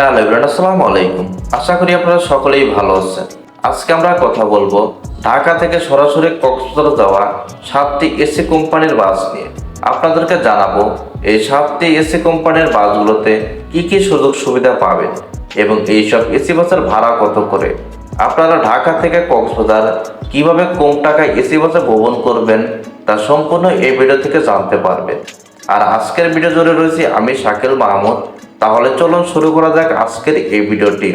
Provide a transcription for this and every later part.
হ্যাঁ লাইব্রেন আসসালামু আলাইকুম। আশা করি আপনারা সকলেই ভালো আছেন। আজকে আমরা কথা বলব ঢাকা থেকে সরাসরি কক্সবাজার যাওয়া সাতটি এসি কোম্পানির বাস নিয়ে। আপনাদেরকে জানাব এই সাতটি এসি কোম্পানির বাসগুলোতে কি কি সুযোগ সুবিধা পাবেন এবং এইসব এসি বাসের ভাড়া কত করে? আপনারা ঢাকা থেকে কক্সবাজার কীভাবে কম টাকায় এসি বাসে ভ্রমণ করবেন তা সম্পূর্ণ এই ভিডিও থেকে জানতে পারবেন। আর আজকের ভিডিও জুড়ে রয়েছি আমি শাকিল মাহমুদ। তাহলে চলুন শুরু করা যাক আজকের এই ভিডিওটি।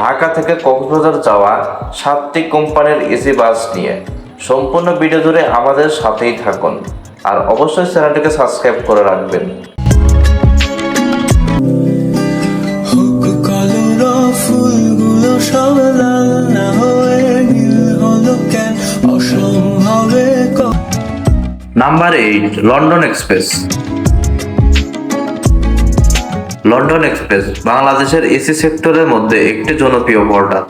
ঢাকা থেকে কক্সবাজার যাওয়া সাতটি কোম্পানির এসি বাস নিয়ে। সম্পূর্ণ ভিডিও জুড়ে আমাদের সাথেই থাকুন। আর অবশ্যই চ্যানেলটিকে সাবস্ক্রাইব করে রাখবেন। Number eight London Express. London Express, বাংলাদেশের এসি সেক্টরের মধ্যে একটি জনপ্রিয় অপারেটর।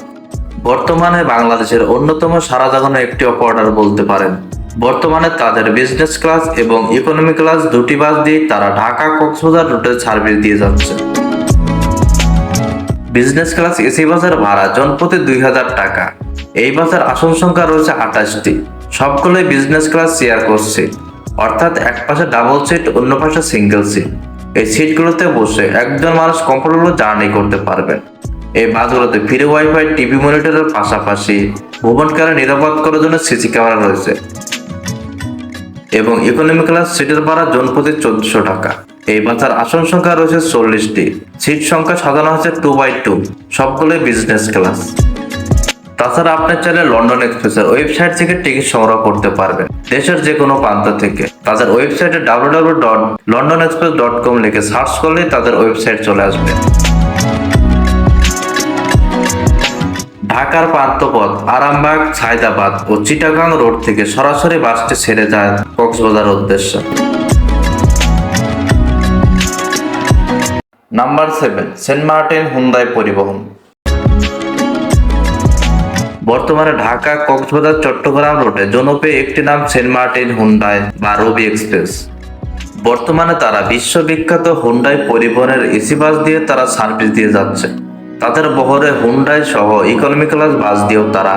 বর্তমানে বাংলাদেশের অন্যতম সারা জাগানো একটি অপারেটর বলতে পারেন। বর্তমানে তাদের বিজনেস ক্লাস এবং ইকোনমি ক্লাস দুটি বাস দিয়ে তারা ঢাকা কক্সবাজার রুটে সার্ভিস দিয়ে যাচ্ছে। বিজনেস ক্লাস এসি বাসের ভাড়া জনপ্রতি দুই হাজার টাকা। এই বাসের আসন সংখ্যা রয়েছে আঠাশটি। সবগুলোই বিজনেস ক্লাস শেয়ার করছে। অর্থাৎ এক পাশে ডাবল সিট অন্য পাশে সিঙ্গেল সিট এই সিটগুলোতে বসে একজন মানুষ কমফোর্টেবল জার্নি করতে পারবেন এই বাসগুলোতে ফ্রি ওয়াইফাই, টিভি মনিটরের পাশাপাশি ভ্রমণকারী নিরাপদ করার জন্য সিসি ক্যামেরা রয়েছে এবং ইকোনমি ক্লাস সিটের ভাড়া জনপ্রতি চোদ্দশো টাকা। এই বাসের আসন সংখ্যা রয়েছে চল্লিশটি। সিট সংখ্যা সাজানো হয়েছে টু বাই টু সবগুলোই বিজনেস ক্লাস তাছাড়া আপনি চাইলে লন্ডন এক্সপ্রেসের ওয়েবসাইট থেকে টিকিট সংগ্রহ করতে পারবেন। দেশের যে কোনো প্রান্ত থেকে। তাদের ওয়েবসাইটে W W dot London express dot com লিখে সার্চ করলেই তাদের ওয়েবসাইট চলে আসবে। ঢাকার পান্থপথ, আরামবাগ, সায়দাবাদ ও চিটাগাং রোড থেকে সরাসরি বাসটি ছেড়ে যায় কক্সবাজার উদ্দেশ্যে। Number seven Saint Martin Hyundai পরিবহন। বর্তমানে ঢাকা, কক্সবাজার, চট্টগ্রাম রোডে জনপ্রিয় একটি নাম সেন্ট মার্টিন হুন্ডাই বা রবি এক্সপ্রেস। বর্তমানে তারা বিশ্ববিখ্যাত হুন্ডাই পরিবহনের এসি বাস দিয়ে তারা সার্ভিস দিয়ে যাচ্ছে। তাদের বহরে হুন্ডাই সহ ইকোনমি ক্লাস বাস দিয়েও তারা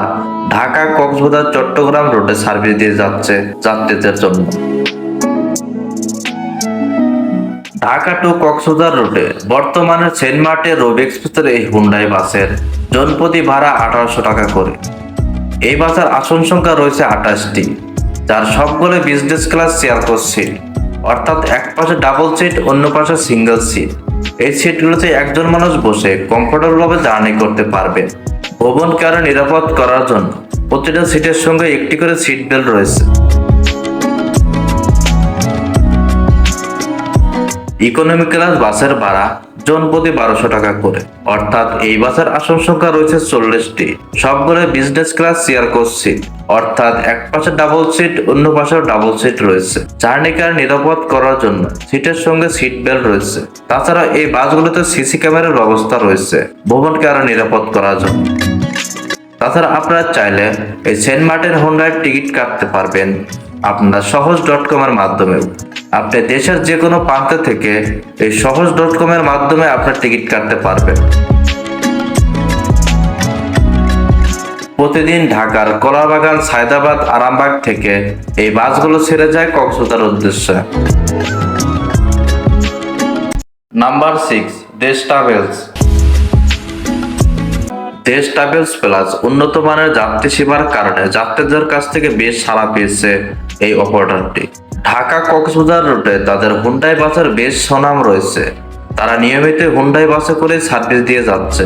ঢাকা, কক্সবাজার, চট্টগ্রাম রোডে সার্ভিস দিয়ে যাচ্ছে যাত্রীদের জন্য। ঢাকা টু কক্সবাজার রুটে বর্তমানে সেন্ট মার্টিন রবি এক্সপ্রেসের এই হুন্ডাই বাসের জনপ্রতি ভাড়া আঠারোশো টাকা করে। এই বাসের আসন সংখ্যা রয়েছে আঠাশটি, যার সবগুলো বিজনেস ক্লাস শেয়ার সিট অর্থাৎ এক পাশে ডাবল সিট অন্য পাশে সিঙ্গেল সিট এই সিটগুলোতে একজন মানুষ বসে কমফোর্টেবল ভাবে জার্নি করতে পারবে। ভবনকে আরও নিরাপদ করার জন্য প্রতিটা সিটের সঙ্গে একটি করে সিট বেল্ট রয়েছে। ইকোনমি ক্লাস বাসের ভাড়া জনপ্রতি বারোশো টাকা করে। অর্থাৎ এই বাসের আসন সংখ্যা রয়েছে চল্লিশটি। সবগুলো বিজনেস ক্লাস কোচ সিট অর্থাৎ এক পাশে ডাবল সিট অন্য পাশেও ডাবল সিট রয়েছে। জার্নিকার নিরাপদ করার জন্য সিটের সঙ্গে সিট বেল্ট রয়েছে। তাছাড়া এই বাসগুলোতে সিসি ক্যামেরার ব্যবস্থা রয়েছে। ভবনকে আরও নিরাপদ করার জন্য। তাছাড়া আপনারা চাইলে এই সেন্ট মার্টিন হোন্ডার টিকিট কাটতে পারবেন আপনারা সহজ ডট কম এর মাধ্যমেও। আপনি দেশের যে কোনো প্রান্ত থেকে এই সহজ ডট কম এর মাধ্যমে আপনার টিকিট কাটতে পারবেন। প্রতিদিন ঢাকার কলাবাগান সায়দাবাদ, আরামবাগ থেকে এই বাসগুলো ছেড়ে যায় কক্সবাজার উদ্দেশ্যে। Number six Desh travels. Desh travels plus উন্নত মানের যাত্রী সেবার কারণে যাত্রীদের কাছ থেকে বেশ সাড়া পেয়েছে এই অপারেটরটি। ঢাকা কক্সবাজার রুটে তাদের হুন্ডাই বাসের বেশ সুনাম রয়েছে। তারা নিয়মিত হুন্ডাই বাসে করে সার্ভিস দিয়ে যাচ্ছে।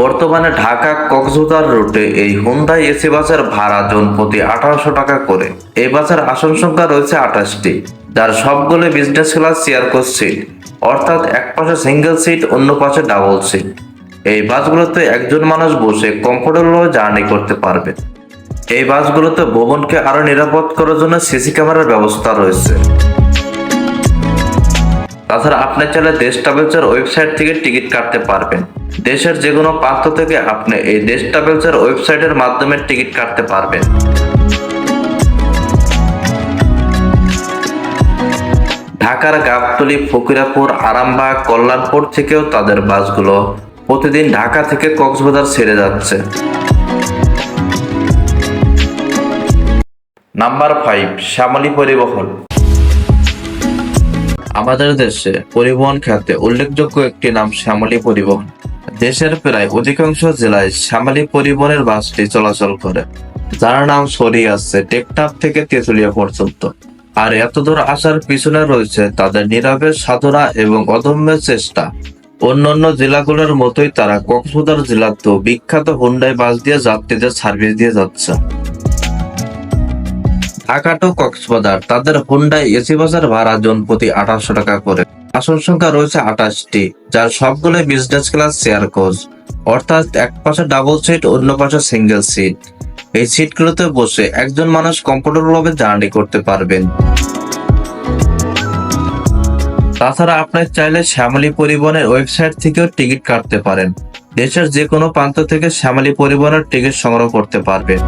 বর্তমানে ঢাকা কক্সবাজার রুটে এই হুন্ডাই এসি বাসের ভাড়া জন প্রতি আঠারোশো টাকা করে। এই বাসের আসন সংখ্যা রয়েছে আঠাশটি, যার সবগুলো business class chair coach seat অর্থাৎ এক পাশে সিঙ্গেল সিট অন্য পাশে ডাবল সিট এই বাসগুলোতে একজন মানুষ বসে কমফোর্টেবল জার্নি করতে পারবে। এই বাসগুলোতে ভবনকে আরও নিরাপদ করার জন্য সিসি ক্যামেরার ব্যবস্থা রয়েছে। তাছাড়া আপনি চাইলে দেশ ট্রাভেলসের ওয়েবসাইট থেকে টিকিট কাটতে পারবেন। দেশের যে কোনো প্রান্ত থেকে আপনি এই দেশ ট্রাভেলসের ওয়েবসাইটের মাধ্যমে টিকিট কাটতে পারবেন। ঢাকার গাবতলী, ফকিরাপুর, আরামবাগ, কল্যাণপুর থেকেও তাদের বাসগুলো প্রতিদিন ঢাকা থেকে কক্সবাজার ছেড়ে যাচ্ছে। নাম্বার ফাইভ, শ্যামলী পরিবহন। আমাদের দেশে পরিবহন খাতে উল্লেখযোগ্য একটি নাম শ্যামলী পরিবহন। দেশের প্রায় অধিকাংশ জেলায় শ্যামলী পরিবহনের বাসটি চলাচল করে, যার নাম ছড়িয়ে আছে টেকটাপ থেকে তেঁতুলিয়া পর্যন্ত। আর এতদূর আসার পিছনে রয়েছে তাদের নীরবের সাধনা এবং অদম্য চেষ্টা। অন্যান্য জেলাগুলোর মতোই তারা কক্সবাজার জেলাতেও বিখ্যাত হুন্ডাই বাস দিয়ে যাত্রীদের সার্ভিস দিয়ে যাচ্ছে। ঢাকা টু কক্সবাজার, তাদের হুন্ডাই এসি বাসের ভাড়া জন প্রতি আঠারোশো টাকা করে। আসন সংখ্যা রয়েছে আঠাশটি, যার সবগুলো বিজনেস ক্লাস চেয়ার কোচ অর্থাৎ এক পাশে ডাবল সিট অন্য পাশে সিঙ্গেল সিট এই সিটগুলোতে বসে একজন মানুষ কমফোর্টেবল ভাবে জার্নি করতে পারবেন। তাছাড়া আপনার চাইলে শ্যামলী পরিবহনের ওয়েবসাইট থেকেও টিকিট কাটতে পারেন। দেশের যে কোনো প্রান্ত থেকে শ্যামলী পরিবহনের টিকিট সংগ্রহ করতে পারবেন।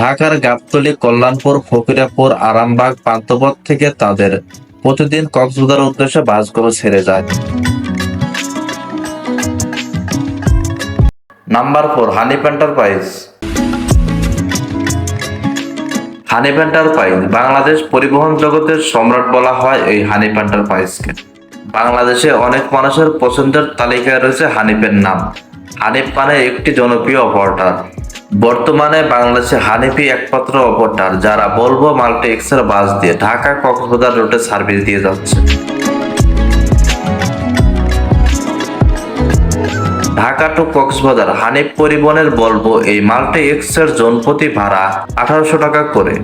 ঢাকার গাবতলী, কল্যাণপুর, ফকিরাপুর, আরামবাগ পান্তপথ থেকে তাদের প্রতিদিন কক্সবাজার উদ্দেশ্যে বাসগুলো ছেড়ে যায়। Number four, Hanif enterprise. Hanif পাইস। বাংলাদেশ পরিবহন জগতের সম্রাট বলা হয় এই হানি প্যান্টার পাইসকে। বাংলাদেশে অনেক মানুষের পছন্দের তালিকায় রয়েছে হানিফের নাম। হানিফ মানে একটি জনপ্রিয় অপারেটর। বর্তমানে বাংলাদেশে হানিফি একমাত্র অপারেটর, যারা বলব মাল্টি এক্সের বাস দিয়ে ঢাকা কক্সবাজার রুটে সার্ভিস দিয়ে যাচ্ছে। ঢাকা টু কক্সবাজার হানিফ পরিবহনের বলব এই মাল্টি এক্সের জনপ্রতি ভাড়া আঠারোশো টাকা করে।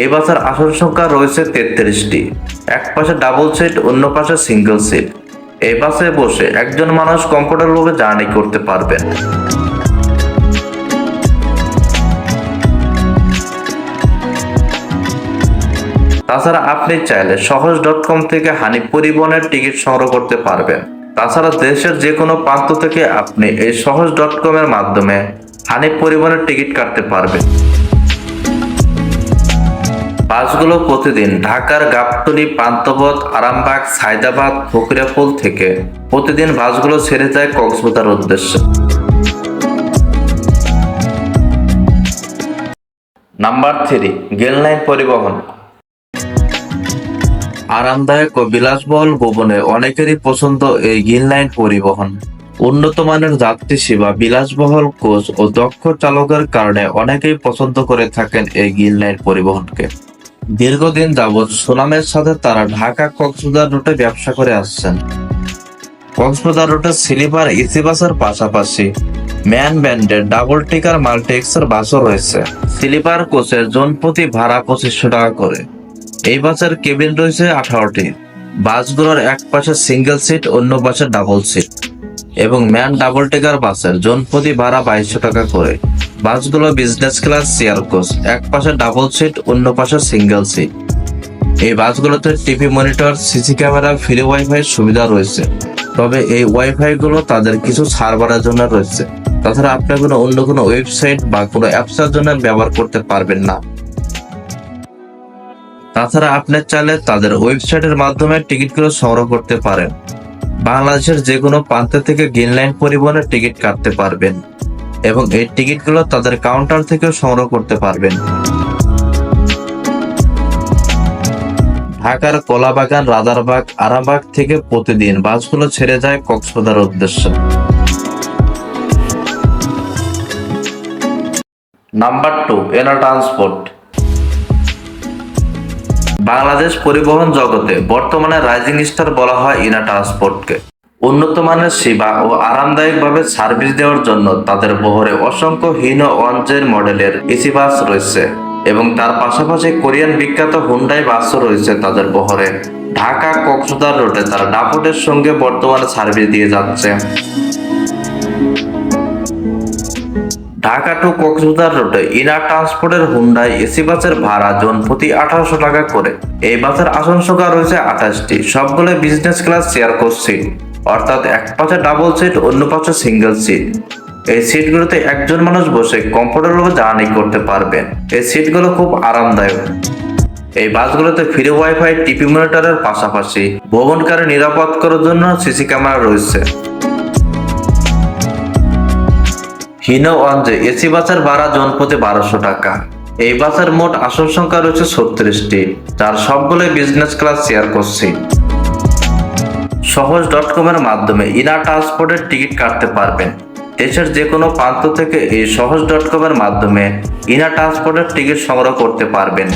এই বাসের আসন সংখ্যা রয়েছে তেত্রিশটি। এক পাশে ডাবল সিট অন্য পাশে সিঙ্গেল সিট এই বাসে বসে একজন মানুষ কমফোর্টেবল ভাবে জার্নি করতে পারবেন। তাছাড়া আপনি চাইলে সহজ ডট কম থেকে হানি পরিবহনের টিকিট সংগ্রহ করতে পারবেন। তাছাড়া দেশের যে কোনো প্রান্ত থেকে আপনি এই সহজ ডট কম এর মাধ্যমে হানি পরিবহনের টিকিট কাটতে পারবেন। বাসগুলো প্রতিদিন ঢাকার গাবতলী পান্তপথ আরামবাগ, সায়দাবাদ, ফকিরাপুল থেকে প্রতিদিন বাসগুলো ছেড়ে যায় কক্সবাজার উদ্দেশ্যে। নাম্বার থ্রি গেললাইন পরিবহন। আরামদায়ক ও বিলাসবহুল ভবনে অনেকেরই পছন্দ এই গ্রিনলাইন পরিবহন। উন্নত মানের যাত্রী সেবা, বিলাসবহুল কোচ ও দক্ষ চালকের কারণে অনেকেই পছন্দ করে থাকেন এই গ্রিনলাইন পরিবহনকে। দীর্ঘদিন যাবৎ সুনামের সাথে তারা ঢাকা কক্সবাজার রুটে ব্যবসা করে আসছেন। কক্সবাজার রুটে স্লিপার ইসি বাসের পাশাপাশি ম্যান ব্যান্ডের ডাবল টিকার মাল্টিএক্সের বাসও রয়েছে। স্লিপার কোচের জনপ্রতি ভাড়া পঁচিশশো টাকা করে। এই বাসের কেবিন রয়েছে আঠারোটি। বাসগুলোর এক পাশে সিঙ্গেল সিট অন্য পাশে ডাবল সিট এবং ম্যান ডাবল টেকার বাসের জন প্রতি ভাড়া বাইশশো টাকা করে। বাসগুলো বিজনেস ক্লাস চেয়ার কোচ এক পাশে ডাবল সিট অন্য পাশে সিঙ্গেল সিট এই বাসগুলোতে TV monitor CC camera free wifi সুবিধা রয়েছে। তবে এই ওয়াইফাই গুলো তাদের কিছু সার্ভারের জন্য রয়েছে। তাছাড়া আপনি কোনো অন্য কোনো ওয়েবসাইট বা কোনো অ্যাপসের জন্য ব্যবহার করতে পারবেন না। তাছাড়া আপনি চাইলে তাদের ওয়েবসাইটের মাধ্যমে টিকিটগুলো সংগ্রহ করতে পারেন। বাংলাদেশের যে কোনো প্রান্ত থেকে গ্রিন লাইন পরিবহনের টিকিট কাটতে পারবেন এবং এই টিকিটগুলো তাদের কাউন্টার থেকেও সংগ্রহ করতে পারবেন। ঢাকার কলাবাগান, রাজারবাগ, আরামবাগ থেকে প্রতিদিন বাসগুলো ছেড়ে যায় কক্সবাজার উদ্দেশ্যে। Number two Ena transport. Bangladesh পরিবহন জগতে বর্তমানে রাইজিং স্টার বলা হয় ইনা ট্রান্সপোর্টকে উন্নত মানের সেবা ও আরামদায়কভাবে সার্ভিস দেওয়ার জন্য তাদের বহরে অসংখ্য হীন ওয়ানজের মডেলের এসি বাস রয়েছে এবং তার পাশাপাশি কোরিয়ান বিখ্যাত হুন্ডাই বাসও রয়েছে তাদের বহরে। ঢাকা কক্সবাজার রোডে তারা ডাপটের সঙ্গে বর্তমানে সার্ভিস দিয়ে যাচ্ছে। ঢাকা টু কক্সবাজার রোডে ইনা ট্রান্সপোর্টের হুন্ডাই এসি বাসের ভাড়া জন প্রতি আঠারোশো টাকা করে। এই বাসের আসন সংখ্যা রয়েছে আঠাশটি। সবগুলো বিজনেস ক্লাস চেয়ার সিট অর্থাৎ এক পাশে ডাবল সিট অন্য পাশে সিঙ্গেল সিট এই সিটগুলোতে একজন মানুষ বসে কমফোর্টেবল জার্নি করতে পারবেন এই সিটগুলো খুব আরামদায়ক। এই বাসগুলোতে ফ্রি ওয়াইফাই টিপি মনিটরের পাশাপাশি ভ্রমণকারী নিরাপদ করার জন্য সিসি ক্যামেরা রয়েছে। হিনো অঞ্জে এসি বাসের ভাড়া জনপ্রতি বারোশো টাকা। এই বাসের মোট আসন সংখ্যা রয়েছে ছত্রিশটি, যার সবগুলোই বিজনেস ক্লাস শেয়ার করছি। সহজ ডট কমের মাধ্যমে ইনা ট্রান্সপোর্টের টিকিট কাটতে পারবেন। দেশের যে কোনো প্রান্ত থেকে এই সহজ ডট কমের মাধ্যমে ইনা ট্রান্সপোর্টের টিকিট সংগ্রহ করতে পারবেন।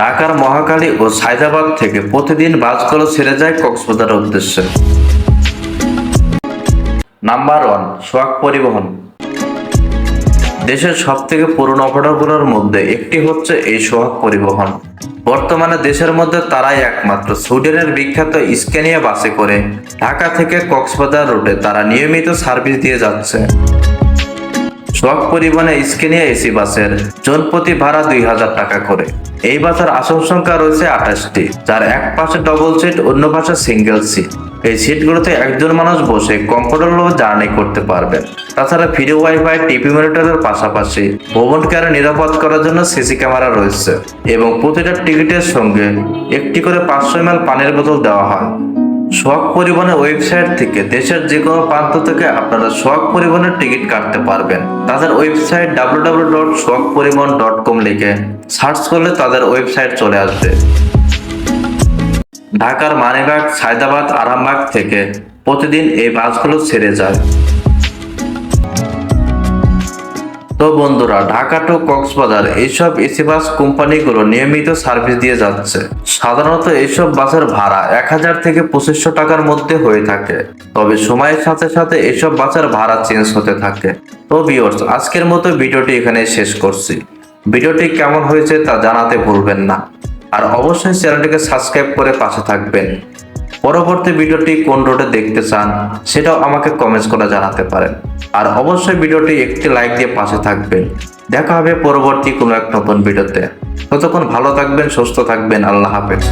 ঢাকার মহাকালী ও সায়দাবাদ থেকে প্রতিদিন বাসগুলো ছেড়ে যায় কক্সবাজারের উদ্দেশ্যে। নাম্বার ওয়ান, সোয়াক পরিবহন। দেশের সব থেকে পুরনো অপারেটরগুলোর মধ্যে একটি হচ্ছে এই সোহাগ পরিবহন। বর্তমানে দেশের মধ্যে তারাই একমাত্র। সুইডেনের বিখ্যাত স্কেনিয়া বাসে করে ঢাকা থেকে কক্সবাজার রুটে তারা নিয়মিত সার্ভিস দিয়ে যাচ্ছে। সোহাগ পরিবহনে স্কেনিয়া এসি বাসের জনপ্রতি ভাড়া দুই হাজার টাকা করে। এই বাসের আসন সংখ্যা রয়েছে আঠাশটি, যার এক পাশে ডবল সিট অন্য পাশে সিঙ্গেল সিট এই সিটগুলোতে একজন মানুষ বসে কমফোর্টেবল জার্নি করতে পারবেন তাছাড়া ফ্রি ওয়াইফাই টিপি মনিটরের পাশাপাশি ভ্রমণকারী নিরাপদ করার জন্য সিসি ক্যামেরা রয়েছে এবং প্রতিটা টিকিটের সঙ্গে একটি করে পাঁচশো এম পানির বোতল দেওয়া হয়। শখ পরিবহনের ওয়েবসাইট থেকে দেশের যে কোনো প্রান্ত থেকে আপনারা শখ পরিবহনের টিকিট কাটতে পারবেন। তাদের ওয়েবসাইট ডাব্লিউ ডাব্লিউ ডট শখ পরিবহন ডট কম লিখে সার্চ করলে তাদের ওয়েবসাইট চলে আসবে। ঢাকার মানিবাগ সায়দাবাদ, আরামবাগ থেকে প্রতিদিন এই বাসগুলো ছেড়ে যায়। তো বন্ধুরা, ঢাকা টু কক্সবাজার এইসব এসি বাস কোম্পানিগুলো নিয়মিত সার্ভিস দিয়ে যাচ্ছে। সাধারণত এইসব বাসের ভাড়া এক হাজার থেকে পঁচিশশো টাকার মধ্যে হয়ে থাকে। তবে সময়ের সাথে সাথে এইসব বাসের ভাড়া চেঞ্জ হতে থাকে। তো ভিউয়ার্স আজকের মতো ভিডিওটি এখানে শেষ করছি। ভিডিওটি কেমন হয়েছে তা জানাতে ভুলবেন না। আর অবশ্যই চ্যানেলটিকে সাবস্ক্রাইব করে পাশে থাকবেন। পরবর্তী ভিডিওটি কোন রোডে দেখতে চান, সেটাও আমাকে কমেন্টস করে জানাতে পারেন। আর অবশ্যই ভিডিওটি একটি লাইক দিয়ে পাশে থাকবেন। দেখা হবে পরবর্তী কোনো এক নতুন ভিডিওতে। ততক্ষণ ভালো থাকবেন, সুস্থ থাকবেন। আল্লাহ হাফেজ।